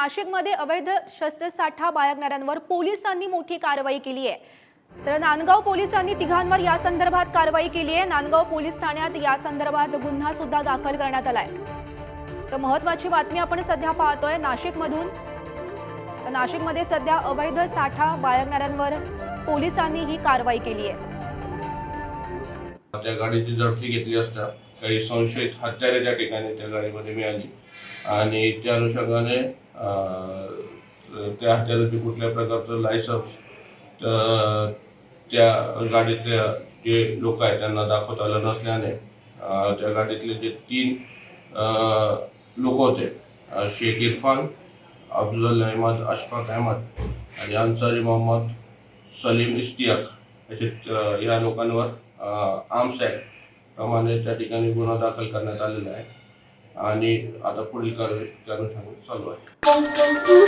नाशिकमध्ये अवैध शस्त्रसाठा बाळगणाऱ्यांवर पोलिसांनी मोठी कारवाई केली आहे. तर नांदगाव पोलिसांनी तिघांवर या संदर्भात कारवाई केली आहे. नांदगाव पोलीस ठाण्यात या संदर्भात गुन्हा सुद्धा दाखल करण्यात आलाय. तर महत्वाची बातमी आपण सध्या पाहतोय नाशिकमधून. तर नाशिकमध्ये सध्या अवैध साठा बाळगणाऱ्यांवर पोलिसांनी ही कारवाई केली आहे. त्या गाडीची झडती घेतली असता काही संशयित हत्यारे त्या ठिकाणी त्या गाडीमध्ये मिळाली. आणि त्या अनुषंगाने त्या हत्याराची कुठल्या प्रकारचं लायसन्स त्या गाडीतल्या जे लोक आहेत त्यांना दाखवता आलं नसल्याने त्या गाडीतले जे तीन लोक होते शेख इरफान अफजल अहमद अशफाक अहमद आणि अन्सारी मोहम्मद सलीम इश्तियाक. तसेच या लोकांवर आर्म्स ॲक्ट प्रमाणे त्या ठिकाणी गुन्हा दाखल करण्यात आलेला आहे. आणि आता पुढील कारवाई त्या चालू आहे.